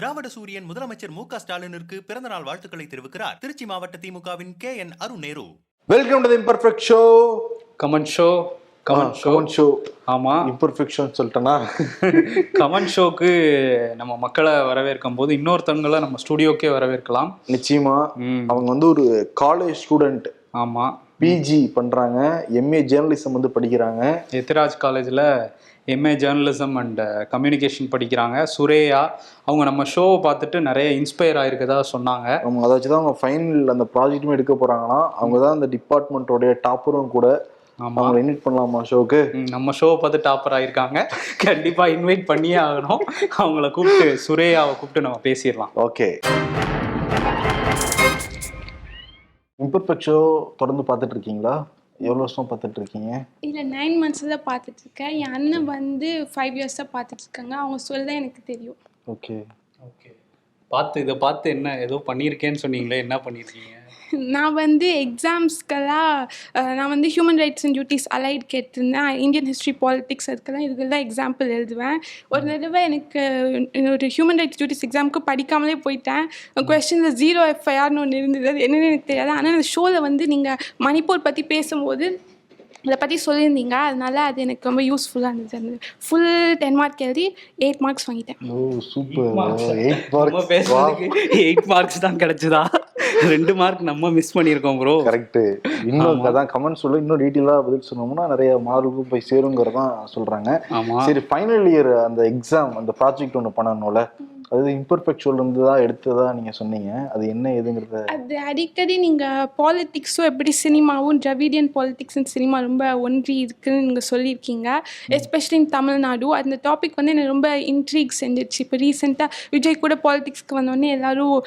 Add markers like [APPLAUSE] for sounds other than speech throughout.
திராவிட சூரியன் முதலமைச்சர் மு க ஸ்டாலினிற்கு பிறந்தநாள் வாழ்த்துக்களை தெரிவிக்கிறார். திருச்சி மாவட்ட திமுகவின் K N Arun Nehru. Welcome to the imperfect show come on show come on show show ஆமா. Imperfect show சொல்லிட்டேனா? [LAUGHS] கமன் ஷோக்கு நம்ம மக்களை வரவேற்கும் போது இன்னொருத்தவங்களை நம்ம ஸ்டுடியோக்கே வரவேற்கலாம். நிச்சயமா. அவங்க வந்து ஒரு காலேஜ் ஸ்டூடெண்ட் ஆமா. பிஜி பண்றாங்க. எம்ஏ ஜேர்னலிசம் வந்து படிக்கிறாங்க. எத்திராஜ் காலேஜில் எம்ஏ ஜேர்னலிசம் அண்ட் கம்யூனிகேஷன் படிக்கிறாங்க. சுரேயா அவங்க நம்ம ஷோவை பார்த்துட்டு நிறைய இன்ஸ்பயர் ஆயிருக்கதா சொன்னாங்க. அவங்க அதை வச்சு தான் அவங்க ஃபைனல் அந்த ப்ராஜெக்ட்டுமே எடுக்க போறாங்கன்னா அவங்க தான் அந்த டிபார்ட்மெண்ட்டோடைய டாப்பரும் கூட ஆமா. இன்வைட் பண்ணலாமா ஷோக்கு நம்ம ஷோவை பார்த்து டாப்பர் ஆயிருக்காங்க. கண்டிப்பா இன்வைட் பண்ணியே ஆகணும். அவங்கள கூப்பிட்டு சுரேயாவை கூப்பிட்டு நம்ம பேசிடலாம். ஓகே. இம்பர்ஃபெக்ட் ஷோ தொடர்ந்து பார்த்துட்டு இருக்கீங்களா? எவ்வளோ வருஷமா பார்த்துட்டு இருக்கீங்க இல்லை நைன் மந்த்ஸில் தான் பார்த்துட்ருக்கேன். என் அண்ணன் வந்து ஃபைவ் இயர்ஸாக பார்த்துட்ருக்காங்க. அவங்க சொல்ல தான் எனக்கு தெரியும். ஓகே ஓகே பார்த்து இதை பார்த்து என்ன ஏதோ பண்ணியிருக்கேன்னு சொன்னீங்களே என்ன பண்ணியிருக்கீங்க? நான் வந்து எக்ஸாம்ஸ்க்கெல்லாம் நான் வந்து human rights and duties allied கேட்டிருந்தேன். இந்தியன் ஹிஸ்ட்ரி பாலிட்டிக்ஸ் அதுக்கெல்லாம் இதுக்கெல்லாம் எக்ஸாம்பிள் எழுதுவேன். ஒரு தடவை எனக்கு ஒரு ஹியூமன் ரைட்ஸ் டியூட்டிஸ் எக்ஸாமுக்கு படிக்காமலே போயிட்டேன். கொஸ்டினில் ஜீரோ எஃப்ஐஆர்னு ஒன்று இருந்தது. அது என்னன்னு எனக்கு தெரியாது. ஆனால் அந்த ஷோவில் வந்து நீங்கள் மணிப்பூர் பற்றி பேசும்போது இதை பற்றி சொல்லியிருந்தீங்க. அதனால அது எனக்கு ரொம்ப யூஸ்ஃபுல்லாக இருந்தது. அந்த ஃபுல் டென் மார்க் எழுதி எயிட் மார்க்ஸ் வாங்கிட்டேன். ஓ சூப்பர் எயிட் நம்ம மார்க் பேசுறதுக்கு எயிட் மார்க்ஸ் தான் கிடைச்சதா? ரெண்டு மார்க் நம்ம மிஸ் பண்ணியிருக்கோம் ப்ரோ கரெக்ட் இன்னும் அதான் கமெண்ட் சொல்ல. இன்னும் டீட்டெயிலாக பதில் சொன்னோம்னா நிறைய மார்க்கும் போய் சேருங்கிறதான் சொல்றாங்க. ஆமா. சரி ஃபைனல் இயர் அந்த எக்ஸாம் அந்த ப்ராஜெக்ட் ஒன்று பண்ணணும்ல. அது இம்பர்ஃபெக்ட் இருந்து தான் எடுத்ததா நீங்க சொன்னீங்க. அது என்ன ஏதுங்கிறத அது அடிக்கடி நீங்கள் பாலிட்டிக்ஸும் எப்படி சினிமாவும் திராவிடியன் பாலிட்டிக்ஸ் அண்ட் சினிமா ரொம்ப ஒன்றி இருக்குன்னு நீங்கள் சொல்லியிருக்கீங்க. எஸ்பெஷலி இன் தமிழ்நாடு அந்த டாபிக் வந்து எனக்கு ரொம்ப இன்ட்ரீக் செஞ்சிருச்சு. இப்போ ரீசெண்டாக விஜய் கூட பாலிட்டிக்ஸ்க்கு வந்தோடனே எல்லாரும்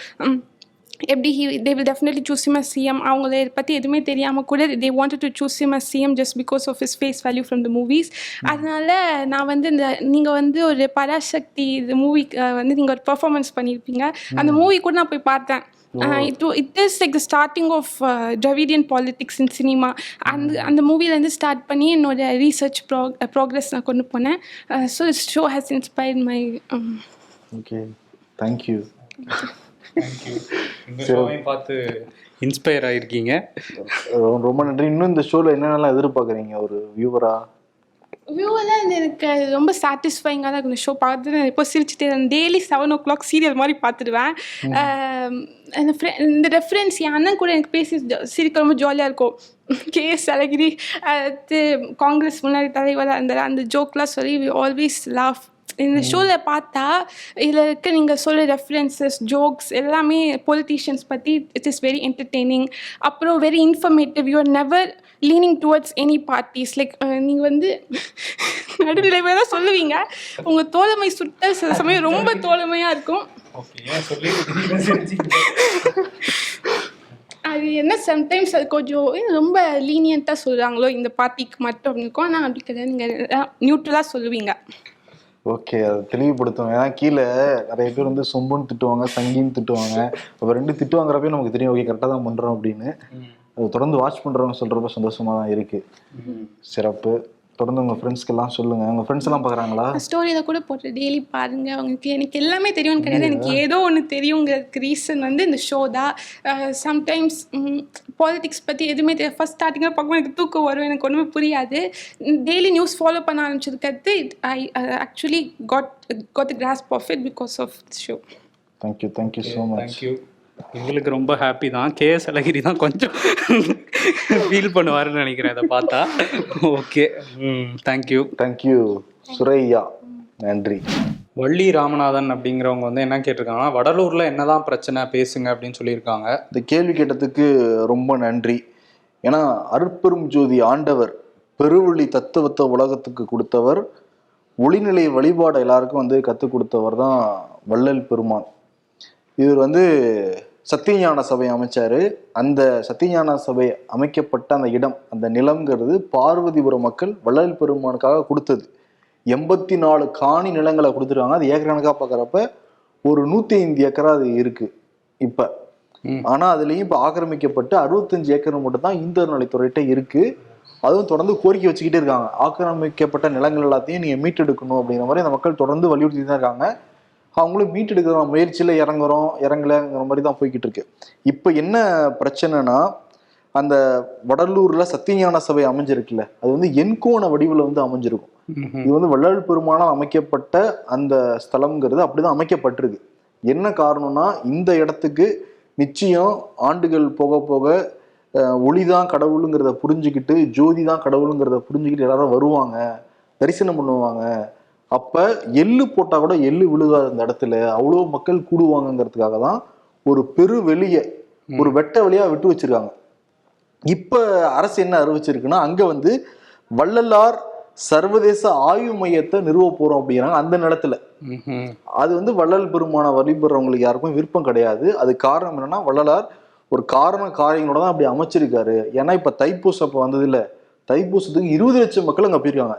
எப்படி they will definitely choose him as CM அவங்கள பற்றி எதுவுமே தெரியாமல் கூட they wanted to choose him as CM just because of his face value from the movies அதனால நான் வந்து இந்த நீங்கள் வந்து ஒரு பராசக்தி இது மூவி வந்து நீங்கள் ஒரு பெர்ஃபார்மன்ஸ் பண்ணியிருப்பீங்க அந்த மூவி கூட நான் போய் பார்த்தேன். It it is like the starting of Dravidian politics in cinema அந்த அந்த மூவிலேருந்து ஸ்டார்ட் பண்ணி என்னோட ரீசர்ச் ப்ரோ ப்ராக்ரஸ் நான் கொண்டு போனேன். So it's show has inspired my okay thank you பார்த்து இன்ஸ்பயர் ஆயிருக்கீங்க. ரொம்ப நன்றி. இன்னும் இந்த ஷோல என்னென்னலாம் எதிர்பார்க்குறீங்க? ஒரு வியூவரா வியூவெல்லாம் எனக்கு ரொம்ப சாட்டிஸ்ஃபைங்காக தான் இருக்கும். இந்த ஷோ பார்த்து நான் இப்போ சிரிச்சுட்டே daily seven o'clock serial மாதிரி பார்த்துடுவேன். இந்த ரெஃபரன்ஸ் என் அண்ணன் கூட எனக்கு பேசி ஜ- சிரிக்க ரொம்ப ஜாலியாக இருக்கும். கேஎஸ் அழகிரி அது காங்கிரஸ் முன்னாடி தலைவராக இருந்தார். அந்த ஜோக்லாம் சொல்லி ஆல்வேஸ் லாஃப் இந்த ஷோவில் பார்த்தா இதில் இருக்க நீங்கள் சொல்கிற ரெஃபரன்சஸ் ஜோக்ஸ் எல்லாமே பொலிட்டீஷியன்ஸ் பற்றி இட் இஸ் வெரி என்டர்டெய்னிங் அப்புறம் very informative you're never leaning towards any parties like நீங்கள் வந்து [LAUGHS] நடுநிலைமையாக தான் சொல்லுவீங்க. உங்கள் தோழமை சுட்ட சில சமயம் ரொம்ப [LAUGHS] தோழமையாக இருக்கும். அது என்ன சம்டைம்ஸ் அது கொஞ்சம் ரொம்ப லீனியண்ட்டாக சொல்கிறாங்களோ இந்த பார்ட்டிக்கு மட்டும் அப்படின்னு இருக்கும். ஆனால் அப்படி கிடையாது நீங்கள் நியூட்ரலாக சொல்லுவீங்க. ஓகே அதை தெளிவுபடுத்தும் ஏன்னா கீழே நிறைய பேர் வந்து சொம்புன்னு திட்டுவாங்க சங்கின்னு திட்டுவாங்க. அப்போ ரெண்டு திட்டு வாங்குறப்பே நமக்கு தெரியும் ஓகே கரெக்டாக தான் பண்ணுறோம் அப்படின்னு. அது தொடர்ந்து வாட்ச் பண்ணுறவங்க சொல்கிறப்ப சந்தோஷமாக தான் இருக்கு. சிறப்பு. தொடர்ந்து உங்கள் ஃப்ரெண்ட்ஸ்க்கெல்லாம் சொல்லுங்கள் உங்கள் ஃப்ரெண்ட்ஸ் எல்லாம் பார்க்குறாங்களா ஸ்டோரியில் கூட போட்டு டெய்லி பாருங்க. அவங்களுக்கு எனக்கு எல்லாமே தெரியும்னு கிடையாது. எனக்கு ஏதோ ஒன்று தெரியுங்கிறதுக்கு ரீசன் வந்து இந்த ஷோ தான். சம்டைம்ஸ் பாலிடிக்ஸ் பற்றி எதுவுமே தெரியாது. ஃபஸ்ட் ஸ்டார்டிங்கில் பார்க்கும்போது எனக்கு தூக்கம் வரும். எனக்கு ஒன்றுமே புரியாது. டெய்லி நியூஸ் ஃபாலோ பண்ண ஆரம்பிச்சதுக்கு அடுத்து I actually got got gross profit because of show thank you thank you so much thank you எங்களுக்கு ரொம்ப ஹாப்பி தான். கேஎஸ் அழகிரி தான் கொஞ்சம் ஃபீல் பண்ணுவாருன்னு நினைக்கிறேன் இதை பார்த்தா. ஓகே ம் தேங்க்யூ தேங்க்யூ சுரையா. நன்றி. வள்ளி ராமநாதன் அப்படிங்கிறவங்க வந்து என்ன கேட்டிருக்காங்கன்னா வடலூர்ல என்னதான் பிரச்சனை பேசுங்க அப்படின்னு சொல்லியிருக்காங்க. இந்த கேள்வி கேட்டதுக்கு ரொம்ப நன்றி. ஏன்னா அருட்பெரும் ஜோதி ஆண்டவர் பெருவழி தத்துவத்தை உலகத்துக்கு கொடுத்தவர் ஒளிநிலை வழிபாடு எல்லாருக்கும் வந்து கற்றுக் கொடுத்தவர் தான் வள்ளல் பெருமான். இவர் வந்து சத்தியஞான சபை அமைச்சாரு. அந்த சத்தியஞான சபை அமைக்கப்பட்ட அந்த இடம் அந்த நிலம்ங்கிறது பார்வதிபுரம் மக்கள் வள்ளல் பெருமானுக்காக கொடுத்தது. எண்பத்தி நாலு காணி நிலங்களை கொடுத்துருக்காங்க. அது ஏக்கர் கணக்காக பார்க்குறப்ப ஒரு நூற்றி ஐந்து ஏக்கரா அது இருக்கு இப்போ. ம். ஆனா அதுலயும் இப்ப ஆக்கிரமிக்கப்பட்டு அறுபத்தஞ்சு ஏக்கர் மட்டும் தான் இந்த நிலைத்துறையிட்ட இருக்கு. அதுவும் தொடர்ந்து கோரிக்கை வச்சுக்கிட்டே இருக்காங்க. ஆக்கிரமிக்கப்பட்ட நிலங்கள் எல்லாத்தையும் நீங்க மீட்டெடுக்கணும் அப்படிங்கிற மாதிரி அந்த மக்கள் தொடர்ந்து வலியுறுத்தி தான் இருக்காங்க. அவங்களும் மீட்டெடுக்கிற முயற்சியில இறங்குறோம் இறங்கலைங்கிற மாதிரி தான் போய்கிட்டு இருக்கு. இப்போ என்ன பிரச்சனைனா அந்த வடலூர்ல சத்தியஞான சபை அமைஞ்சிருக்குல்ல அது வந்து எண்கோண வடிவில் வந்து அமைஞ்சிருக்கும். இது வந்து வள்ளல் பெருமானால் அமைக்கப்பட்ட அந்த ஸ்தலம்ங்கிறது அப்படிதான் அமைக்கப்பட்டிருக்கு. என்ன காரணம்னா இந்த இடத்துக்கு நிச்சயம் ஆண்டுகள் போக போக ஒளிதான் கடவுளுங்கிறத புரிஞ்சுக்கிட்டு ஜோதி தான் கடவுளுங்கிறத புரிஞ்சுக்கிட்டு எல்லாரும் வருவாங்க தரிசனம் பண்ணுவாங்க. அப்ப எள்ளு போட்டா கூட எள்ளு விழுகாத அந்த இடத்துல. அவ்வளோ மக்கள் கூடுவாங்கங்கிறதுக்காக தான் ஒரு பெரு வெளிய ஒரு வெட்ட வெளியா விட்டு வச்சிருக்காங்க. இப்ப அரசு என்ன அறிவிச்சிருக்குன்னா அங்க வந்து வள்ளலார் சர்வதேச ஆய்வு மையத்தை நிறுவ போறோம் அப்படிங்கிறாங்க அந்த நிலத்துல. அது வந்து வள்ளல் பெருமான வழிபடுறவங்களுக்கு யாருக்கும் விருப்பம் கிடையாது. அது காரணம் என்னன்னா வள்ளலார் ஒரு காரண காரியங்களோட தான் அப்படி அமைச்சிருக்காரு. ஏன்னா இப்ப தைப்பூசம் அப்ப வந்தது இல்ல தைப்பூசத்துக்கு இருபது லட்சம் மக்கள் அங்க போயிருக்காங்க.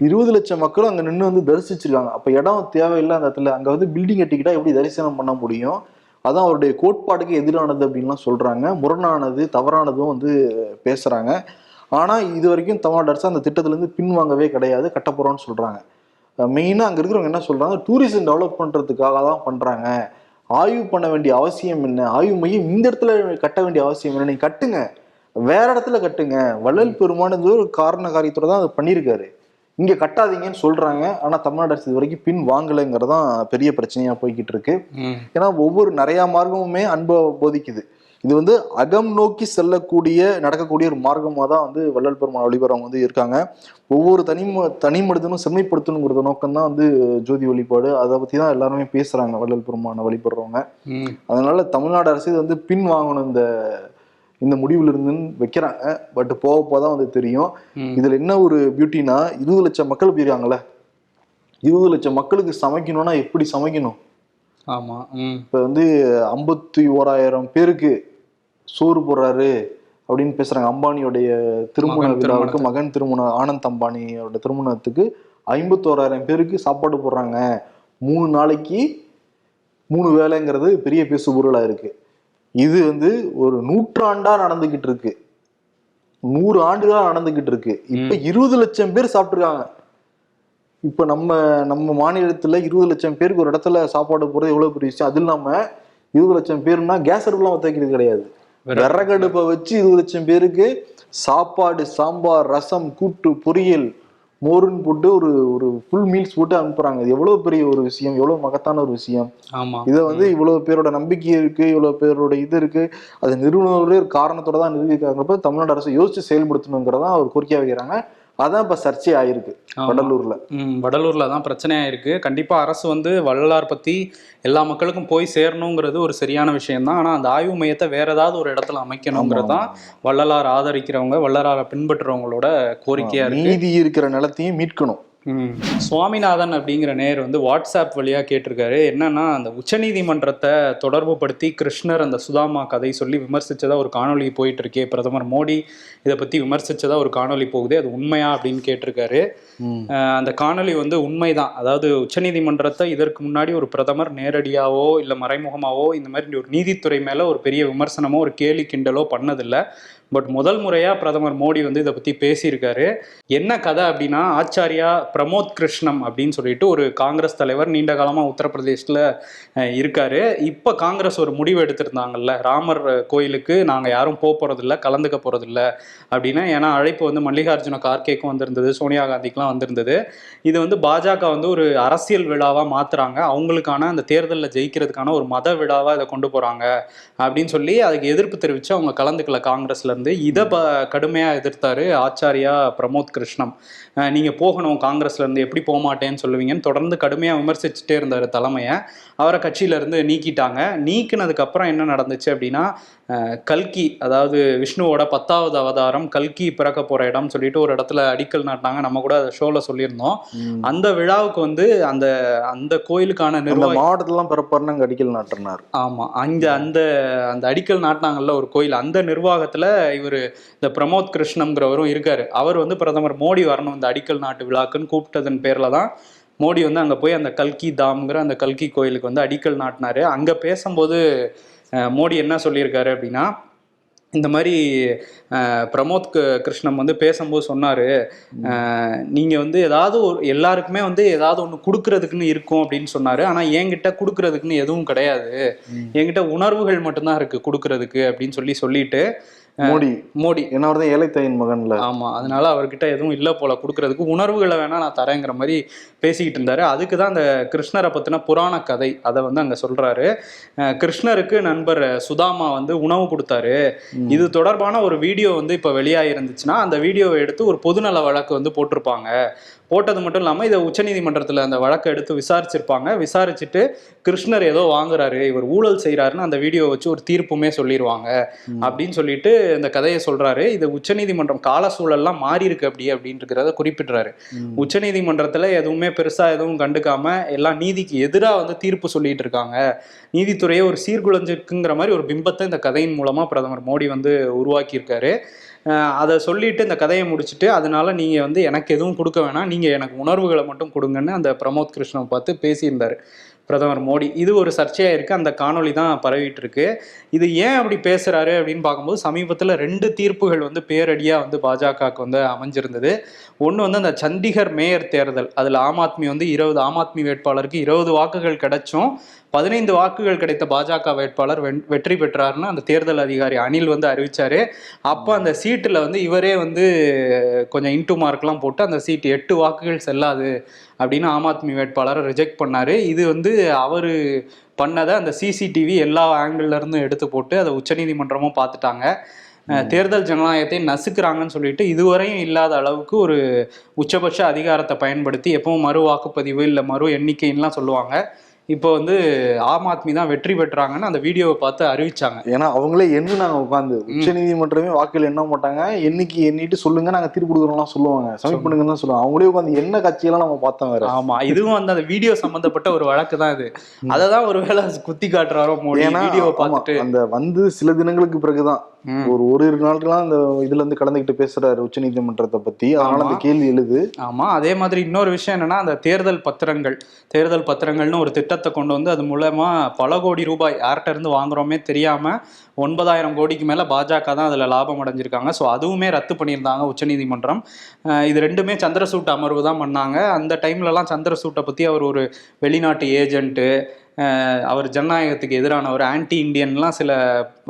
இருபது லட்சம் மக்கள் அங்க நின்று வந்து தரிசிச்சிருக்காங்க. அப்ப இடம் தேவையில்லை அந்த இடத்துல அங்க வந்து பில்டிங் கட்டிக்கிட்டா எப்படி தரிசனம் பண்ண முடியும்? அதான் அவருடைய கோட்பாடுக்கு எதிரானது அப்படின்லாம் சொல்றாங்க. முரணானது தவறானதும் வந்து பேசுறாங்க. ஆனா இது வரைக்கும் தமிழ்நாடு அரசு அந்த திட்டத்துல இருந்து பின்வாங்கவே கிடையாது. கட்ட போறோம்னு சொல்றாங்க. மெயினா அங்க இருக்கிறவங்க என்ன சொல்றாங்க? டூரிசம் டெவலப் பண்றதுக்காக தான் பண்றாங்க. ஆய்வு பண்ண வேண்டிய அவசியம் என்ன? ஆய்வு மையம் இந்த இடத்துல கட்ட வேண்டிய அவசியம் என்ன? நீங்க கட்டுங்க. வேற இடத்துல கட்டுங்க. வள்ளல் பெருமானது ஒரு காரண காரியத்தோட தான் அதை பண்ணியிருக்காரு. இங்க கட்டாதீங்கன்னு சொல்றாங்க. ஆனா தமிழ்நாடு அரசு இது வரைக்கும் பின் வாங்கலைங்கிறதான் பெரிய பிரச்சனையா போய்கிட்டு இருக்கு. ஏன்னா ஒவ்வொரு நிறைய மார்க்கமுமே அன்பை போதிக்குது. இது வந்து அகம் நோக்கி செல்லக்கூடிய நடக்கக்கூடிய ஒரு மார்க்கமாக தான் வந்து வள்ளல் பெருமான் வழிபடுறவங்க வந்து இருக்காங்க. ஒவ்வொரு தனி தனி மனிதனும் செம்மைப்படுத்தணுங்கிற நோக்கம் தான் வந்து ஜோதி வழிபாடு. அதை பத்தி தான் எல்லாருமே பேசுறாங்க வள்ளல் பெருமானை வழிபடுறவங்க. அதனால தமிழ்நாடு அரசு இது வந்து பின் வாங்கணும் இந்த இந்த முடிவுல இருந்துன்னு வைக்கிறாங்க. பட் போக போக தான் வந்து தெரியும். இதுல என்ன ஒரு பியூட்டினா இருபது லட்சம் மக்கள் போயிருக்காங்கல்ல? இருபது லட்சம் மக்களுக்கு சமைக்கணும்னா எப்படி சமைக்கணும்? ஆமா. இப்ப வந்து ஐம்பத்தி ஓராயிரம் பேருக்கு சோறு போடுறாரு அப்படின்னு பேசுறாங்க. அம்பானியோடைய திருமண விழாவுக்கு. மகன் திருமணம் ஆனந்த் அம்பானியோட திருமணத்துக்கு ஐம்பத்தோராயிரம் பேருக்கு சாப்பாடு போடுறாங்க. மூணு நாளைக்கு மூணு வேலைங்கிறது பெரிய பேசு பொருளா இருக்கு. இது வந்து ஒரு நூற்றாண்டா நடந்துகிட்டு இருக்கு. நூறு ஆண்டுகளா நடந்துகிட்டு இருக்கு. இப்ப இருபது லட்சம் பேர் சாப்பிட்டுருக்காங்க. இப்ப நம்ம நம்ம மாநிலத்துல இருபது லட்சம் பேருக்கு ஒரு இடத்துல சாப்பாடு போறது எவ்வளவு பெரிய விஷயம்? அது இல்லாம இருபது லட்சம் பேருனா கேஸ் அடுப்புலாம் ஒத்த வைக்கிறது கிடையாது. விறகடுப்பை வச்சு இருபது லட்சம் பேருக்கு சாப்பாடு சாம்பார் ரசம் கூட்டு பொரியல் மோருன்னு போட்டு ஒரு ஒரு ஃபுல் மீல்ஸ் போட்டு அனுப்புறாங்க. இது எவ்வளவு பெரிய ஒரு விஷயம்? எவ்வளவு மகத்தான ஒரு விஷயம்? ஆமா. இதை வந்து இவ்வளவு பேரோட நம்பிக்கை இருக்கு இவ்வளவு பேரோட இது இருக்கு. அது நிறுவனங்களே ஒரு காரணத்தோட தான் நிறுவிருக்காங்கிறப்ப தமிழ்நாடு அரசு யோசிச்சு செயல்படுத்தணுங்கிறதா அவர் கோரிக்கையா வைக்கிறாங்க. அதான் இப்ப சர்ச்சை ஆயிருக்கு. வடலூர்ல. வடலூர்ல தான் பிரச்சனையா இருக்கு கண்டிப்பா அரசு வந்து வள்ளலார் பத்தி எல்லா மக்களுக்கும் போய் சேரணுங்கிறது ஒரு சரியான விஷயம் தான் ஆனா அந்த ஆய்வு மையத்தை வேற ஏதாவது ஒரு இடத்துல அமைக்கணுங்கிறது தான் வள்ளலார் ஆதரிக்கிறவங்க வள்ளலாரை பின்பற்றுறவங்களோட கோரிக்கையா இருக்கு. மீதி இருக்கிற நிலத்தையும் மீட்கணும். சுவாமிநாதன் அப்படிங்கிற நேர் வந்து வாட்ஸ்அப் வழியா கேட்டிருக்காரு. என்னன்னா அந்த உச்சநீதிமன்றத்தை தொடர்பு படுத்தி கிருஷ்ணர் அந்த சுதாமா கதை சொல்லி விமர்சிச்சதா ஒரு காணொளி போயிட்டு இருக்கே பிரதமர் மோடி இதை பத்தி விமர்சிச்சதா ஒரு காணொளி போகுது அது உண்மையா அப்படின்னு கேட்டிருக்காரு. அந்த காணொளி வந்து உண்மைதான். அதாவது உச்சநீதிமன்றத்தை இதற்கு முன்னாடி ஒரு பிரதமர் நேரடியாவோ இல்லை மறைமுகமாவோ இந்த மாதிரி ஒரு நீதித்துறை மேல ஒரு பெரிய விமர்சனமோ ஒரு கேலி கிண்டலோ பண்ணதில்லை. பட் முதல் முறையாக பிரதமர் மோடி வந்து இதை பற்றி பேசியிருக்காரு. என்ன கதை அப்படின்னா ஆச்சாரியா பிரமோத் கிருஷ்ணம் அப்படின்னு சொல்லிட்டு ஒரு காங்கிரஸ் தலைவர் நீண்ட காலமாக உத்தரப்பிரதேசத்துல இருக்காரு. இப்போ காங்கிரஸ் ஒரு முடிவு எடுத்திருந்தாங்கல்ல ராமர் கோயிலுக்கு நாங்கள் யாரும் போக போகிறதில்ல கலந்துக்க போகிறதில்ல அப்படின்னா. ஏன்னா அழைப்பு வந்து மல்லிகார்ஜுன கார்கேக்கும் வந்திருந்தது சோனியா காந்திக்கெலாம் வந்திருந்தது. இது வந்து பாஜக வந்து ஒரு அரசியல் விழாவாக மாற்றுறாங்க அவங்களுக்கான அந்த தேர்தலில் ஜெயிக்கிறதுக்கான ஒரு மத விழாவாக இதை கொண்டு போகிறாங்க அப்படின்னு சொல்லி அதுக்கு எதிர்ப்பு தெரிவித்து அவங்க கலந்துக்கல காங்கிரஸில் இருந்து இதை ப கடுமையாக எதிர்த்தாரு ஆச்சாரியா பிரமோத் கிருஷ்ணம். அஹ் நீங்க போகணும் காங்கிரஸ்ல இருந்து எப்படி போக மாட்டேன்னு சொல்லுவீங்கன்னு தொடர்ந்து கடுமையாக விமர்சிச்சுட்டே இருந்தார் தலைமையை. அவரை கட்சியில இருந்து நீக்கிட்டாங்க. நீக்கினதுக்கு அப்புறம் என்ன நடந்துச்சு அப்படின்னா கல்கி அதாவது விஷ்ணுவோட பத்தாவது அவதாரம் கல்கி பிறக்க போற இடம் சொல்லிட்டு ஒரு இடத்துல அடிக்கல் நாட்டினாங்க. நம்ம கூட அதை ஷோல சொல்லியிருந்தோம். அந்த விழாவுக்கு வந்து அந்த அந்த கோயிலுக்கான நிர்வாகி மாவட்டத்திலாம் பிறப்பாருன்னு அங்க அடிக்கல் நாட்டினார். ஆமா. அங்க அந்த அந்த அடிக்கல் நாட்டினாங்கல்ல ஒரு கோயில். அந்த நிர்வாகத்துல இவர் இந்த பிரமோத் கிருஷ்ணம்ங்கிறவரும் இருக்காரு. அவர் வந்து பிரதமர் மோடி வரணும் அடிக்கல் நாட்டு விழாக்குன்னு கூப்பிட்டதன் பேர்ல தான் மோடி வந்து அங்க போய் அந்த கல்கி தாம்ங்கிற அந்த கல்கி கோயிலுக்கு வந்து அடிக்கல் நாட்டினாரு. அங்க பேசும்போது மோடி என்ன சொல்லியிருக்காரு அப்படின்னா இந்த மாதிரி பிரமோத் கிருஷ்ணம் வந்து பேசும்போது சொன்னாரு. அஹ், நீங்க வந்து ஏதாவது ஒரு எல்லாருக்குமே வந்து ஏதாவது ஒன்று கொடுக்கறதுக்குன்னு இருக்கும் அப்படின்னு சொன்னாரு. ஆனா என்கிட்ட கொடுக்கறதுக்குன்னு எதுவும் கிடையாது. என்கிட்ட உணர்வுகள் மட்டும்தான் இருக்கு கொடுக்கறதுக்கு அப்படின்னு சொல்லி சொல்லிட்டு மோடி. மோடி. என்ன தான் ஏழைத்தாயின் மகன்ல. ஆமா அதனால அவர்கிட்ட எதுவும் இல்லை போல. கொடுக்கறதுக்கு உணர்வுகளை வேணா நான் தரேங்கிற மாதிரி பேசிக்கிட்டு இருந்தாரு. அதுக்கு தான் அந்த கிருஷ்ணரை பத்தின புராண கதை அதை வந்து அங்க சொல்றாரு. கிருஷ்ணருக்கு நண்பர் சுதாமா வந்து உணவு கொடுத்தாரு. இது தொடர்பான ஒரு வீடியோ வந்து இப்ப வெளியாயிருந்துச்சுன்னா அந்த வீடியோவை எடுத்து ஒரு பொதுநல வழக்கு வந்து போட்டிருப்பாங்க. போட்டது மட்டும் இல்லாமல் இதை உச்சநீதிமன்றத்தில் அந்த வழக்கை எடுத்து விசாரிச்சிருப்பாங்க. விசாரிச்சுட்டு கிருஷ்ணர் ஏதோ வாங்குறாரு இவர் ஊழல் செய்கிறாருன்னு அந்த வீடியோ வச்சு ஒரு தீர்ப்புமே சொல்லிடுவாங்க அப்படின்னு சொல்லிட்டு இந்த கதையை சொல்றாரு. இது உச்சநீதிமன்றம் கால சூழல்லாம் மாறி இருக்கு அப்படி அப்படின்றத குறிப்பிடுறாரு. உச்சநீதிமன்றத்துல எதுவுமே பெருசா எதுவும் கண்டுக்காம எல்லாம் நீதிக்கு எதிராக வந்து தீர்ப்பு சொல்லிட்டு இருக்காங்க. நீதித்துறையே ஒரு சீர்குலைஞ்சிருக்குங்கிற மாதிரி ஒரு பிம்பத்தை இந்த கதையின் மூலமா பிரதமர் மோடி வந்து உருவாக்கியிருக்காரு. அதை சொல்லிட்டு இந்த கதையை முடிச்சுட்டு அதனால நீங்க வந்து எனக்கு எதுவும் கொடுக்க வேணாம். நீங்க எனக்கு உணர்வுகளை மட்டும் கொடுங்கன்னு அந்த பிரமோத் கிருஷ்ணவை பார்த்து பேசியிருந்தாரு பிரதமர் மோடி. இது ஒரு சர்ச்சையாக இருக்குது அந்த காணொளி தான் பரவிட்டு இருக்கு. இது ஏன் அப்படி பேசுகிறாரு அப்படின்னு பார்க்கும்போது சமீபத்தில் ரெண்டு தீர்ப்புகள் வந்து பேரடியாக வந்து பாஜகவுக்கு வந்து அமைஞ்சிருந்தது. ஒன்று வந்து அந்த சண்டிகர் மேயர் தேர்தல். அதில் ஆம் ஆத்மி வந்து இருபது ஆம் ஆத்மி வேட்பாளருக்கு இருபது வாக்குகள் கிடைச்சும் பதினைந்து வாக்குகள் கிடைத்த பாஜக வேட்பாளர் வெற்றி பெற்றாருன்னு அந்த தேர்தல் அதிகாரி அனில் வந்து அறிவிச்சாரு. அப்போ அந்த சீட்டில் வந்து இவரே வந்து கொஞ்சம் இன்டு மார்க்லாம் போட்டு அந்த சீட் எட்டு வாக்குகள் செல்லாது அப்படின்னு ஆம் ஆத்மி வேட்பாளரை ரிஜெக்ட் பண்ணாரு. இது வந்து அவர் பண்ணதை அந்த சிசிடிவி எல்லா ஆங்கிள் இருந்தும் எடுத்து போட்டு அதை உச்சநீதிமன்றமும் பார்த்துட்டாங்க. தேர்தல் ஜனநாயகத்தை நசுக்குறாங்கன்னு சொல்லிட்டு இதுவரையும் இல்லாத அளவுக்கு ஒரு உச்சபட்ச அதிகாரத்தை பயன்படுத்தி எப்பவும் மறு வாக்குப்பதிவு இல்லை மறு எண்ணிக்கைன்னுலாம் சொல்லுவாங்க. இப்போ வந்து ஆம் ஆத்மி தான் வெற்றி பெற்றாங்கன்னு அந்த வீடியோவை பார்த்து அறிவிச்சாங்க. ஏன்னா அவங்களே எண்ணுனாங்க உட்காந்து உச்ச நீதிமன்றமே வாக்குகள் எண்ண மாட்டாங்க. என்னைக்கு எண்ணிட்டு சொல்லுங்க நாங்க தீர்ப்பு கொடுக்குறோம்லாம் சொல்லுவாங்க. சப்மிட் பண்ணுங்கன்னு தான் சொல்லுவாங்க. அவங்களே உட்காந்து என்ன கட்சியெல்லாம் நம்ம பார்த்தோம் வேற? ஆமா இதுவும் வந்து அந்த வீடியோ சம்பந்தப்பட்ட ஒரு வழக்கு தான் இது. அதை தான் ஒருவேளை குத்தி காட்டுறாரோ ஆமா, பார்த்துட்டு. அந்த வந்து சில தினங்களுக்கு பிறகுதான். ஒரு ஒரு இரு நாட்கள்லாம் அந்த இதுல இருந்து கலந்துக்கிட்டு பேசுறாரு உச்ச நீதிமன்றத்தை பத்தி. அதனால அந்த. கேள்வி எழுது. ஆமா அதே மாதிரி இன்னொரு விஷயம் என்னன்னா அந்த தேர்தல் பத்திரங்கள் தேர்தல் பத்திரங்கள்னு ஒரு திட்டத்தை கொண்டு வந்து அது மூலமா பல கோடி ரூபாய் யார்கிட்ட இருந்து வாங்குறோமே தெரியாம ஒன்பதாயிரம் கோடிக்கு மேல பாஜக தான் அதுல லாபம் அடைஞ்சிருக்காங்க. ஸோ அதுவுமே ரத்து பண்ணியிருந்தாங்க உச்சநீதிமன்றம். இது ரெண்டுமே சந்திரசூட் அமர்வு தான் பண்ணாங்க. அந்த டைம்லலாம் சந்திரசூட்டை பத்தி அவர் ஒரு வெளிநாட்டு ஏஜென்ட்டு அவர் ஜனநாயகத்துக்கு எதிரானவர் ஆன்டி இண்டியன்லாம் சில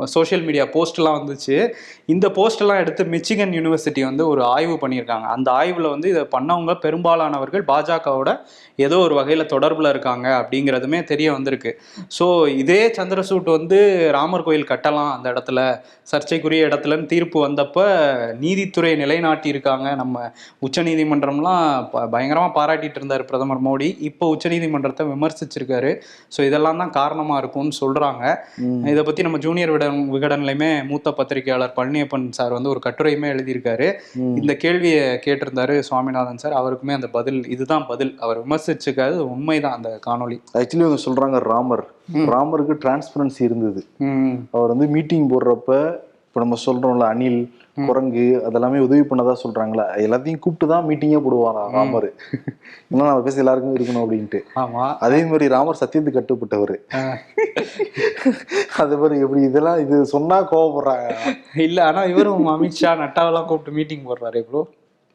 சோஷியல் மீடியா போஸ்ட்லாம் வந்துச்சு. இந்த போஸ்டெல்லாம் எடுத்து மிச்சிகன் யூனிவர்சிட்டி வந்து ஒரு ஆய்வு பண்ணியிருக்காங்க. அந்த ஆய்வில் வந்து இதை பண்ணவங்க பெரும்பாலானவர்கள் பாஜகவோட ஏதோ ஒரு வகையில் தொடர்பில் இருக்காங்க அப்படிங்கிறதுமே தெரிய வந்திருக்கு. ஸோ இதே சந்திரசூட் வந்து ராமர் கோயில் கட்டலாம் அந்த இடத்துல. சர்ச்சைக்குரிய இடத்துலன்னு தீர்ப்பு வந்தப்ப நீதித்துறை நிலைநாட்டி இருக்காங்க நம்ம உச்சநீதிமன்றம்லாம் ப- பயங்கரமா பாராட்டிட்டு இருந்தார் பிரதமர் மோடி. இப்போ உச்சநீதிமன்றத்தை விமர்சிச்சிருக்காரு. ஸோ இதெல்லாம் தான் காரணமா இருக்கும்னு சொல்றாங்க. இதை பத்தி நம்ம ஜூனியர் விகடன் விகடன்லையுமே மூத்த பத்திரிகையாளர் பழனியப்பன் சார் வந்து ஒரு கட்டுரையுமே எழுதியிருக்காரு. இந்த கேள்வியை கேட்டிருந்தாரு சுவாமிநாதன் சார். அவருக்குமே அந்த பதில் இதுதான் பதில். அவர் விமர்சிச்சுக்காது உண்மைதான் அந்த காணொளி. ஆக்சுவலி இவங்க சொல்றாங்க ராமர். ராமருக்கு டிரான்ஸ்பரன்சி இருந்தது. அவர் வந்து மீட்டிங் போடுறப்ப இப்போ நம்ம சொல்றோம்ல அணில் குரங்கு அதெல்லாமே உதவி பண்ணதா சொல்றாங்களா? எல்லாத்தையும் கூப்பிட்டு தான் மீட்டிங்கே போடுவாரா ராமர்? இன்னும் நம்ம பேச எல்லாருக்கும் இருக்கணும் அப்படின்ட்டு. ஆமா. அதே மாதிரி ராமர் சத்தியத்துக்கு கட்டுப்பட்டவர். அது மாதிரி எப்படி இதெல்லாம் இது சொன்னா கோவப்படுறாங்க. இல்ல ஆனா இவரும் அமித்ஷா நட்டாவெல்லாம் கூப்பிட்டு மீட்டிங் போடுறாரு ப்ரோ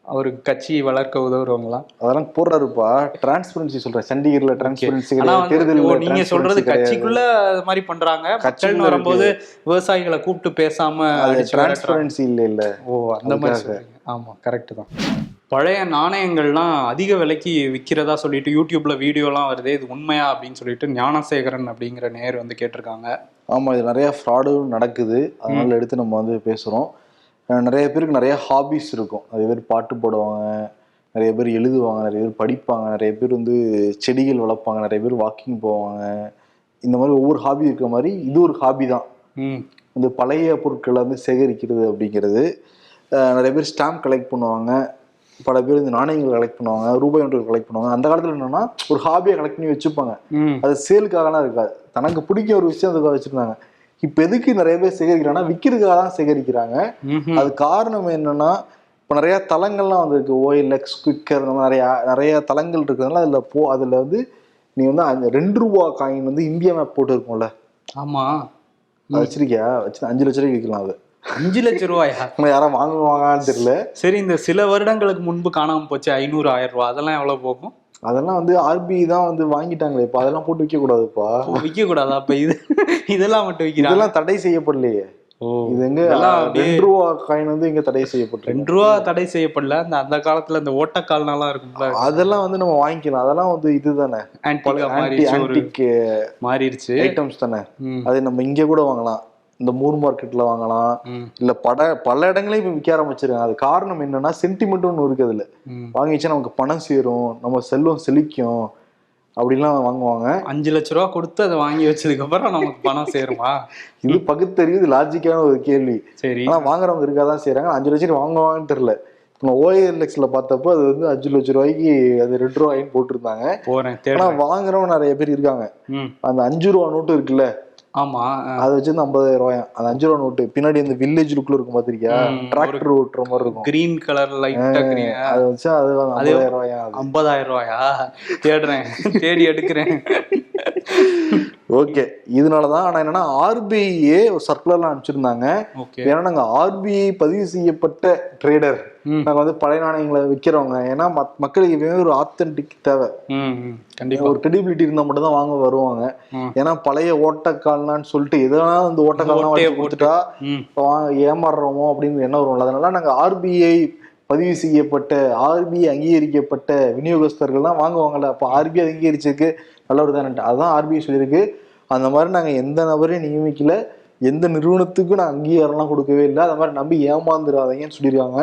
அவருக்கு கட்சி வளர்க்க உதவுறவங்களாம் அதெல்லாம் போடுறாருப்பா. டிரான்ஸ்பரன்சி சொல்றேன். சண்டிகர்ல டிரான்ஸ்பரன்சி தேர்தல் நீங்க சொல்றது கட்சிக்குள்ள அது மாதிரி பண்றாங்க. கட்சின்னு வரும்போது விவசாயிகளை கூப்பிட்டு பேசாம. டிரான்ஸ்பரன்சி இல்ல இல்ல. ஓ அந்த மாதிரி. ஆமா கரெக்ட் தான். பழைய நாணயங்கள்லாம் அதிக விலைக்கு விற்கிறதா சொல்லிட்டு யூடியூப்ல வீடியோலாம் வருது இது உண்மையா அப்படின்னு சொல்லிட்டு ஞானசேகரன் அப்படிங்கிற நேர் வந்து கேட்டிருக்காங்க. ஆமா இது நிறைய ஃப்ராடும் நடக்குது. அதனால எடுத்து நம்ம வந்து பேசுறோம். நிறைய பேருக்கு நிறைய ஹாபிஸ் இருக்கும். நிறைய பேர் பாட்டு போடுவாங்க நிறைய பேர் எழுதுவாங்க நிறைய பேர் படிப்பாங்க நிறைய பேர் வந்து செடிகள் வளர்ப்பாங்க நிறைய பேர் வாக்கிங் போவாங்க. இந்த மாதிரி ஒவ்வொரு ஹாபி இருக்கிற மாதிரி இது ஒரு ஹாபி தான். இந்த பழைய பொருட்களை வந்து சேகரிக்கிறது அப்படிங்கிறது. நிறைய பேர் ஸ்டாம்ப் கலெக்ட் பண்ணுவாங்க. பல பேர் இந்த நாணயங்கள் கலெக்ட் பண்ணுவாங்க ரூபாய் ஒன்று கலெக்ட் பண்ணுவாங்க. அந்த காலத்துல என்னன்னா ஒரு ஹாபியை கலெக்ட் பண்ணி வச்சுப்பாங்க. அது சேலுக்காகலாம் இருக்காது. தனக்கு பிடிக்க ஒரு விஷயம் அதுக்காக வச்சிருந்தாங்க. இப்ப எதுக்கு நிறைய பேர் சேகரிக்கிறாங்கன்னா விற்கிறதுக்காக தான் சேகரிக்கிறாங்க. அது காரணம் என்னன்னா இப்போ நிறைய தளங்கள்லாம் வந்திருக்கு. ஓஎல்எக்ஸ் குவிக்கர் இந்த மாதிரி நிறைய நிறைய தளங்கள் இருக்கிறதுனால அதுல போ அதுல வந்து நீ வந்து அந்த ரெண்டு ரூபா காயின் வந்து இந்தியா மேப் போட்டு இருக்கும்ல ஆமா. அது வச்சிருக்கியா? வச்சு அஞ்சு லட்ச ரூபாய்க்கு விற்கலாம் அது. அஞ்சு லட்சம் ரூபாயா? [LAUGHS] யாரும் வாங்குவாங்கன்னு தெரியல. சரி இந்த சில வருடங்களுக்கு முன்பு காணாம போச்சு ஐநூறு ஆயிரம் ரூபாய் அதெல்லாம் எவ்வளவு போகும்? அதெல்லாம் வந்து ஆர்பிஐ தான் வந்து வாங்கிட்டாங்களே இப்ப அதெல்லாம் போட்டு வைக்க கூடாதுப்பா விற்க கூடாதா அப்ப இது இதெல்லாம் மட்டும் விற்கிறாங்க இதெல்லாம் தடை செய்யப்படலையே. இது எங்க ரெண்டு ரூபா காயின் வந்து இங்க தடை செய்யப்பட்டு ரெண்டு ரூபா தடை செய்யப்படல. அந்த அந்த காலத்துல இந்த ஓட்டக்கால்னாலாம் இருக்கும்ல. அதெல்லாம் வந்து நம்ம வாங்கிக்கலாம். அதெல்லாம் வந்து இதுதானே. மாறிடுச்சு ஐட்டம்ஸ் தானே. அது நம்ம இங்க கூட வாங்கலாம். இந்த மூர் மார்க்கெட்ல வாங்கலாம். இல்ல பட பல இடங்களையும் இப்ப விற்க ஆரம்பிச்சிருக்காங்க. அது காரணம் என்னன்னா சென்டிமெண்ட் ஒன்று இருக்கு அதுல. வாங்கிச்சா நமக்கு பணம் சேரும் நம்ம செல்வம் செழிக்கும் அப்படிலாம் வாங்குவாங்க. அஞ்சு லட்ச ரூபா கொடுத்து அதை வாங்கி வச்சதுக்கு அப்புறம் நமக்கு பணம் சேருமா? [LAUGHS] இது பகுத்தறிவு இது லாஜிக்கான ஒரு கேள்வி. சரி. ஆனா வாங்குறவங்க இருக்காதான் செய்றாங்க. அஞ்சு லட்சம் வாங்குவாங்கன்னு தெரியல. ஓஎல்எக்ஸ்ல பார்த்தப்போ அது வந்து அஞ்சு லட்சம் ரூபாய்க்கு அது ரெண்டு ரூபாயின்னு போட்டிருந்தாங்க. போறேன் ஆனா வாங்குறவங்க நிறைய பேர் இருக்காங்க. அந்த அஞ்சு ரூபா நோட்டு இருக்குல்ல ஆமா. அதை வச்சு இந்த ஐம்பதாயிரம் ரூபாயா? அந்த அஞ்சு ரூபா நோட்டு பின்னாடி இந்த வில்லேஜ் லுக்ல இருக்கும் பாத்திருக்கியா? டிராக்டர் ஓட்டுற மாதிரி இருக்கும். கிரீன் கலர் லைட்டா கிரீன் அதை வச்சு அது ஐம்பதாயிரம் ரூபாயா? ஐம்பதாயிரம் ரூபாயா? தேடுறேன் தேடி எடுக்கிறேன். ஓகே. இதனாலதான் ஆனா என்னன்னா ஆர்பிஐயே சர்க்குலர்லாம் அனுப்பிச்சிருந்தாங்க. ஏன்னா நாங்க ஆர்பிஐ பதிவு செய்யப்பட்ட ட்ரேடர் ம். நாங்க வந்து பழைய நாணயங்களை விற்கிறவங்க ஏன்னா மக்களுக்கு எப்பயுமே ஒரு ஆத்தென்டிக் தேவை. ம் ம், கண்டிப்பா. ஒரு கிரெடிபிலிட்டி இருந்தா மட்டும் தான் வாங்க வருவாங்க. ஏன்னா பழைய ஓட்டக்கால்னான்னு சொல்லிட்டு எதனா வந்து ஓட்டக்கால்லாம் கொடுத்துட்டா ஏமாறுறோமோ அப்படின்னு என்ன வரும்ல அதனால நாங்க ஆர்பிஐ பதிவு செய்யப்பட்ட ஆர்பிஐ அங்கீகரிக்கப்பட்ட விநியோகஸ்தர்கள் தான் வாங்குவாங்கல்ல. அப்போ ஆர்பிஐ அங்கீகரிச்சிருக்கு. நல்லவர் தானே அதான் ஆர்பிஐ சொல்லியிருக்கு. அந்த மாதிரி நாங்க எந்த நபரையும் நியமிக்கல. எந்த நிறுவனத்துக்கும் நான் அங்கீகாரம்லாம் கொடுக்கவே இல்லை. அந்த மாதிரி நம்பி ஏமாந்துடாதீங்கன்னு சொல்லியிருக்காங்க.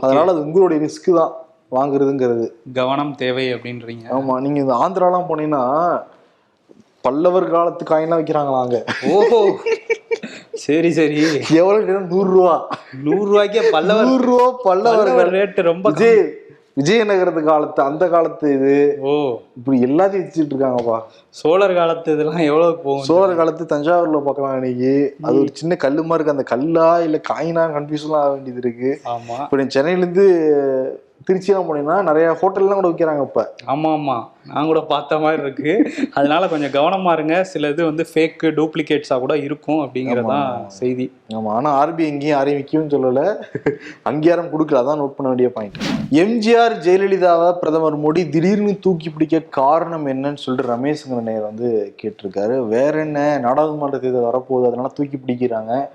அதனால அது உங்களுடைய ரிஸ்க் தான். வாங்குறதுங்கிறது. கவனம் தேவை அப்படின்றீங்க. ஆமா நீங்க இந்த ஆந்திராலாம் போனீங்கன்னா பல்லவர் காலத்து காயின்லாம் விற்கிறாங்களா அங்க. ஓஹோ. சரி சரி. எவ்வளவு நூறு ரூபா நூறு ரூபாய்க்கே பல்லவர். நூறு ரூபா பல்லவர் ரேட்டு ரொம்ப. விஜய் விஜயநகரத்து காலத்து அந்த காலத்து இது. ஓ. இப்படி எல்லாத்தையும் வச்சுட்டு இருக்காங்கப்பா. சோழர் காலத்து இதெல்லாம் எவ்வளவு போகும்? சோழர் காலத்து தஞ்சாவூர்ல பார்க்கலாம் இன்னைக்கு அது ஒரு சின்ன கல்லு மாதிரி இருக்கு. அந்த கல்லா இல்ல காயினா கன்ஃபியூஸ்லாம் ஆக வேண்டியது இருக்கு. ஆமா. இப்ப சென்னையில இருந்து திருச்சியெல்லாம் போனீங்கன்னா நிறைய ஹோட்டல்லாம் கூட விற்கிறாங்க இப்ப. ஆமா ஆமா. நான் கூட பார்த்த மாதிரி இருக்கு. அதனால கொஞ்சம் கவனமா இருங்க. சில இது வந்து ஃபேக் டூப்ளிகேட்ஸா கூட இருக்கும் அப்படிங்கறதான் செய்தி. ஆமா ஆனா ஆர்பிஐ எங்கேயும் யாரையும் விற்கவும் சொல்லல. அங்கீகாரம் கொடுக்கல. அதான் நோட் பண்ண வேண்டிய பாயிண்ட் எம்ஜிஆர் ஜெயலலிதாவை பிரதமர் மோடி திடீர்னு தூக்கி பிடிக்க காரணம் என்னன்னு சொல்லிட்டு ரமேஷ்ங்கிற நேயர் வந்து கேட்டிருக்காரு. வேற என்ன? நாடாளுமன்ற தேர்தல் வரப்போகுது. அதனால தூக்கி பிடிக்கிறாங்க.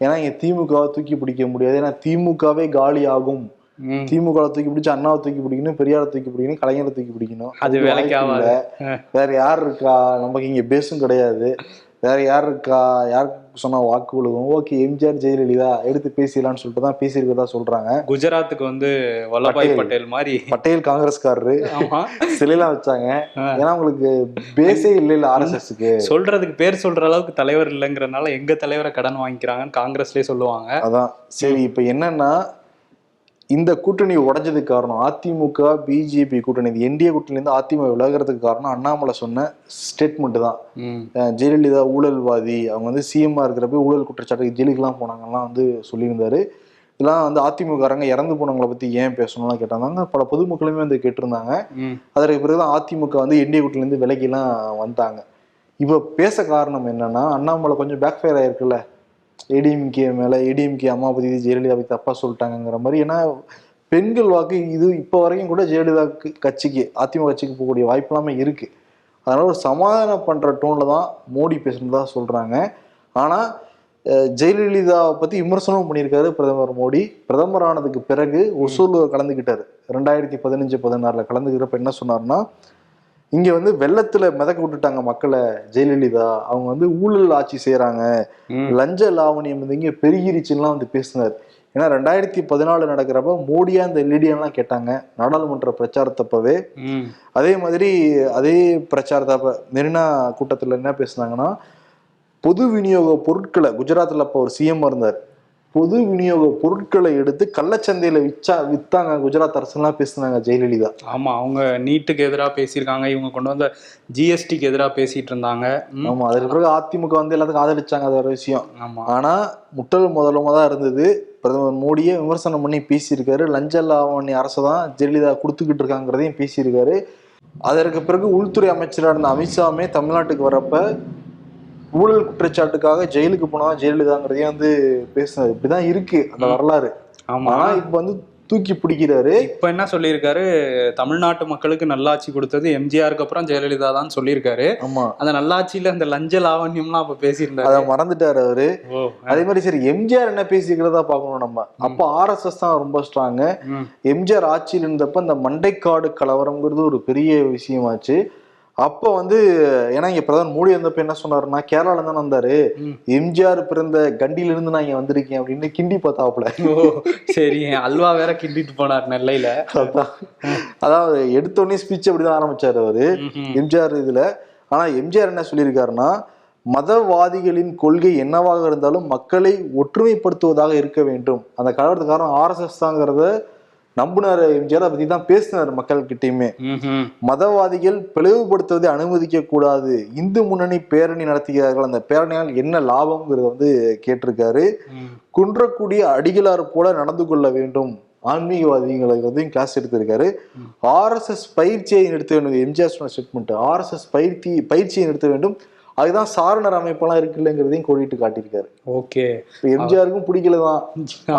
ஏன்னா இங்க திமுகவை தூக்கி பிடிக்க முடியாது. ஏன்னா திமுகவே காலி ஆகும் திமுக தூக்கி பிடிச்சு அண்ணாவை தூக்கி பிடிக்கணும் பெரியாரை தூக்கி பிடிக்கணும் கலைஞரை தூக்கி பிடிக்கணும். அது அதுக்கு வேலைக்கு வாய்ப்பு ஆகாது. இல்ல. வேற யார் இருக்கா? நமக்கு இங்க பேசும் கிடையாது. வேற யார் இருக்கா? யாருக்கு சொன்னா வாக்கு விழுகும். ஓகே எம்ஜிஆர் ஜெயலலிதா எடுத்து பேசிடலாம்னு சொல்லிட்டு தான் பேசியிருக்கிறதா சொல்றாங்க. குஜராத்துக்கு வந்து வல்லபாய் பட்டேல். மாதிரி. பட்டேல் காங்கிரஸ்காரரு. சிலையெல்லாம் வச்சாங்க. ஏன்னா உங்களுக்கு பேஸே இல்ல இல்ல ஆர்எஸ்எஸ்க்கு. சொல்றதுக்கு பேர் சொல்ற அளவுக்கு தலைவர் இல்லைங்கிறனால எங்க தலைவரை கடன் வாங்கிக்கிறாங்கன்னு காங்கிரஸ்லயே சொல்லுவாங்க. அதான். சரி இப்ப என்னன்னா இந்த கூட்டணி உடைஞ்சதுக்கு காரணம் அதிமுக பிஜேபி கூட்டணி. இது என்டிஏ கூட்டணியிலேருந்து அதிமுக விலகிறதுக்கு காரணம் அண்ணாமலை சொன்ன ஸ்டேட்மெண்ட் தான். ஜெயலலிதா ஊழல்வாதி. அவங்க வந்து சிஎம்மா இருக்கிறப்ப ஊழல் குற்றச்சாட்டு ஜெயிலுக்குலாம் போனாங்கலாம் வந்து சொல்லியிருந்தாரு. இதெல்லாம் வந்து அதிமுககாரங்க இறந்து போனவங்களை பத்தி ஏன் பேசணும்லாம் கேட்டாங்க பல பொதுமக்களுமே வந்து கேட்டிருந்தாங்க. அதற்கு பிறகுதான் அதிமுக வந்து என்டிஏ கூட்டணிலேருந்து விலகிலாம் வந்தாங்க. இப்போ பேச காரணம் என்னன்னா அண்ணாமலை கொஞ்சம் பேக் ஃபயர் ஆயிருக்குல்ல. ஏடிஎம்கே மேல ஏடிஎம்கே அம்மா பத்தி ஜெயலலிதா பத்தி தப்பா சொல்லிட்டாங்கங்கிற மாதிரி. ஏன்னா பெண்கள் வாக்கு இது இப்போ வரைக்கும் கூட ஜெயலலிதா கட்சிக்கு அதிமுக கட்சிக்கு போகக்கூடிய வாய்ப்பு எல்லாமே இருக்கு. அதனால ஒரு சமாதானம் பண்ற டோன்ல தான் மோடி பேசுனதா சொல்றாங்க. ஆனா அஹ், ஜெயலலிதாவை பத்தி விமர்சனமும் பண்ணியிருக்காரு பிரதமர் மோடி. பிரதமர் ஆனதுக்கு பிறகு ஒசூர்ல கலந்துக்கிட்டாரு. ரெண்டாயிரத்தி பதினஞ்சு பதினாறுல கலந்துக்கிறப்ப என்ன சொன்னார்னா இங்க வந்து வெள்ளத்துல மிதக்க விட்டுட்டாங்க மக்களை ஜெயலலிதா. அவங்க வந்து ஊழல் ஆட்சி செய்யறாங்க. லஞ்ச லாவணியம் வந்து இங்க பெருகிருச்சுலாம் வந்து பேசினார். ஏன்னா ரெண்டாயிரத்தி பதினாலு நடக்கிறப்ப மோடியா இந்த லீடியெல்லாம் கேட்டாங்க நாடாளுமன்ற பிரச்சாரத்தப்பவே. அதே மாதிரி அதே பிரச்சாரத்தப்ப மெரினா கூட்டத்துல என்ன பேசுனாங்கன்னா பொது விநியோக பொருட்களை குஜராத்ல அப்போ ஒரு சிஎம் இருந்தார். பொது விநியோக பொருட்களை எடுத்து கள்ளச்சந்தையில விச்சா வித்தாங்க. குஜராத் அரசுலாம் பேசுனாங்க ஜெயலலிதா. ஆமா அவங்க நீட்டுக்கு எதிராக பேசியிருக்காங்க. இவங்க கொண்டு வந்த ஜிஎஸ்டிக்கு எதிராக பேசிட்டு இருந்தாங்க. ஆமா அதுக்கு பிறகு அதிமுக வந்து எல்லாத்துக்கும் ஆதரிச்சாங்க அது ஒரு விஷயம். ஆமா. ஆனா முட்டல் முதலமா தான் இருந்தது. பிரதமர் மோடியே விமர்சனம் பண்ணி பேசியிருக்காரு. லஞ்ச லாவணி அரசு தான் ஜெயலலிதா கொடுத்துக்கிட்டு இருக்காங்கிறதையும் பேசியிருக்காரு. அதற்கு பிறகு உள்துறை அமைச்சராக இருந்த அமித்ஷாமே தமிழ்நாட்டுக்கு வரப்ப ஊழல் குற்றச்சாட்டுக்காக ஜெயிலுக்கு போனா ஜெயலலிதாங்கிறதையும் வந்து பேசுனது இப்படிதான் இருக்கு அந்த வரலாறு. ஆமா. ஆனா இப்ப வந்து தூக்கி பிடிக்கிறாரு. இப்ப என்ன சொல்லியிருக்காரு? தமிழ்நாட்டு மக்களுக்கு நல்லாட்சி கொடுத்தது எம்ஜிஆருக்கு அப்புறம் ஜெயலலிதா தான் சொல்லியிருக்காரு. ஆமா. அந்த நல்லாட்சியில அந்த லஞ்ச லாவண்யம்லாம் அப்ப அத பேசியிருந்தாரு மறந்துட்டாரு அவரு. அதே மாதிரி சரி எம்ஜிஆர் என்ன பேசிக்கிறதா பார்க்கணும் நம்ம. அப்ப ஆர்எஸ்எஸ் தான் ரொம்ப ஸ்ட்ராங் ம். எம்ஜிஆர் ஆட்சியில் இருந்தப்ப இந்த மண்டைக்காடு கலவரம்ங்கிறது ஒரு பெரிய விஷயமாச்சு. அப்ப வந்து ஏன்னா இங்க பிரதமர் மோடி வந்தப்ப என்ன சொன்னாருன்னா கேரளால தானே வந்தாரு. எம்ஜிஆர் பிறந்த கண்டியில இருந்து நான் இங்க வந்திருக்கேன் அப்படின்னு கிண்டி பார்த்தாப்புல சரி அல்வா வேற கிண்டிட்டு போனார் நெல்லையில அதான். அதாவது எடுத்தோடனே ஸ்பீச் அப்படிதான் ஆரம்பிச்சாரு அவரு. எம்ஜிஆர் இதுல ஆனா எம்ஜிஆர் என்ன சொல்லியிருக்காருன்னா மதவாதிகளின் கொள்கை என்னவாக இருந்தாலும் மக்களை ஒற்றுமைப்படுத்துவதாக இருக்க வேண்டும் அந்த கலவரத்துக்கு காரணம் ஆர்எஸ்எஸ் தாங்கிறத நம்புனாரு எம்ஜிஆர் அதை பத்தி தான் பேசினார் மக்கள்கிட்டயுமே. மதவாதிகள் பிளவுபடுத்துவதை அனுமதிக்க கூடாது. இந்து முன்னணி பேரணி நடத்துகிறார்கள். அந்த பேரணியால் என்ன லாபம்ங்கிறத வந்து கேட்டிருக்காரு. குன்றக்கூடிய அடிகளார் போல நடந்து கொள்ள வேண்டும். ஆன்மீகவாதிகளுக்கு வந்து கிளாஸ் எடுத்திருக்காரு. ஆர்எஸ்எஸ் பயிற்சியை நிறுத்த வேண்டும். எம்ஜிஆர் ஸ்டேட்மெண்ட் ஆர்எஸ்எஸ் பயிற்சி பயிற்சியை நிறுத்த வேண்டும். அதுதான் சாரணர் அமைப்பெல்லாம் இருக்குல்லங்கிறதையும் கோடிட்டு காட்டியிருக்காரு. ஓகே. எம்ஜிஆருக்கும் பிடிக்கல தான்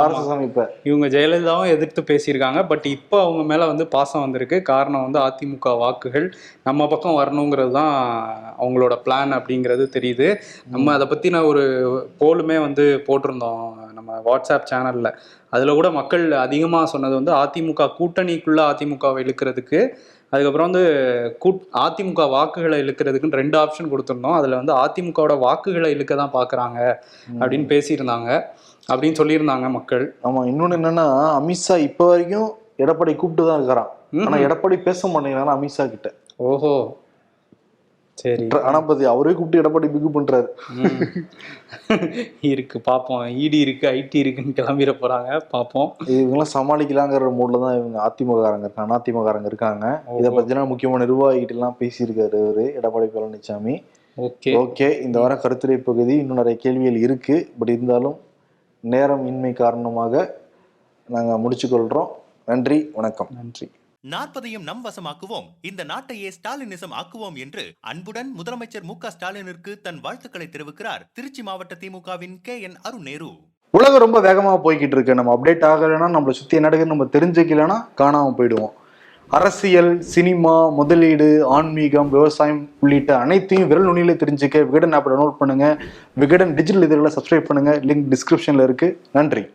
ஆர்எஸ்எஸ் அமைப்பை. இவங்க ஜெயலலிதாவும் எதிர்த்து பேசியிருக்காங்க. பட் இப்போ அவங்க மேல வந்து பாசம் வந்திருக்கு. காரணம் வந்து அதிமுக வாக்குகள் நம்ம பக்கம் வரணுங்கிறது தான் அவங்களோட பிளான் அப்படிங்கிறது தெரியுது. நம்ம அதை பத்தின ஒரு போலுமே வந்து போட்டிருந்தோம் நம்ம வாட்ஸ்அப் சேனல்ல அதுல கூட மக்கள் அதிகமா சொன்னது வந்து அதிமுக கூட்டணிக்குள்ள அதிமுகவை இழுக்கிறதுக்கு அதுக்கப்புறம் வந்து கூட் அதிமுக வாக்குகளை இழுக்கிறதுக்குன்னு ரெண்டு ஆப்ஷன் கொடுத்துருந்தோம். அதுல வந்து அதிமுகவோட வாக்குகளை இழுக்க தான் பாக்குறாங்க அப்படின்னு பேசியிருந்தாங்க. அப்படின்னு சொல்லியிருந்தாங்க மக்கள். ஆமா இன்னொன்னு என்னன்னா அமித்ஷா இப்ப வரைக்கும் எடப்பாடி கூப்பிட்டு தான் இருக்கிறான் ஆனா எடப்பாடி பேச மாட்டேங்கிறாரு அமித்ஷா கிட்ட. ஓஹோ. சரி. ஆனா பத்தி அவரே கூப்பிட்டு எடப்பாடி பிக்கு பண்றாரு. இருக்கு பார்ப்போம் இடி இருக்கு ஐடி இருக்குன்னு கிளம்பிட போறாங்க. பார்ப்போம் இவங்கெல்லாம் சமாளிக்கலாங்கிற மூட்ல தான் இவங்க அதிமுககாரங்க இருக்காங்க அதிமுககாரங்க இருக்காங்க. இதை பத்தினா முக்கியமான நிர்வாகிகிட்ட எல்லாம் பேசியிருக்காரு அவரு எடப்பாடி பழனிசாமி ஓகே. ஓகே இந்த வாரம் கருத்துரை பகுதி இன்னும் நிறைய கேள்விகள் இருக்கு. பட் இருந்தாலும் நேரம் இன்மை காரணமாக நாங்க முடிச்சுக்கொள்றோம். நன்றி வணக்கம். நன்றி. நாற்பதையும் நம் வசமாக்குவோம். இந்த நாட்டையே ஸ்டாலினிசம் ஆக்குவோம் என்று அன்புடன் முதலமைச்சர் மு ஸ்டாலினிற்கு தன் வாழ்த்துக்களை தெரிவிக்கிறார். திருச்சி மாவட்ட திமுகவின் கே என் அருண் நேரு உலகம் ரொம்ப வேகமாக போய்கிட்டு இருக்கு. நம்ம அப்டேட் ஆகலைன்னா நம்மளை சுற்றி என்ன நம்ம தெரிஞ்சுக்கலன்னா காணாமல் போயிடுவோம். அரசியல் சினிமா முதலீடு ஆன்மீகம் விவசாயம் உள்ளிட்ட அனைத்தையும் விரல் நுனியில தெரிஞ்சுக்க விகடன் ஆப் டவுன்லோட் பண்ணுங்க. விகடன் டிஜிட்டல் இதழில் சப்ஸ்கிரைப் பண்ணுங்க. லிங்க் டிஸ்கிரிப்ஷனில் இருக்கு. நன்றி.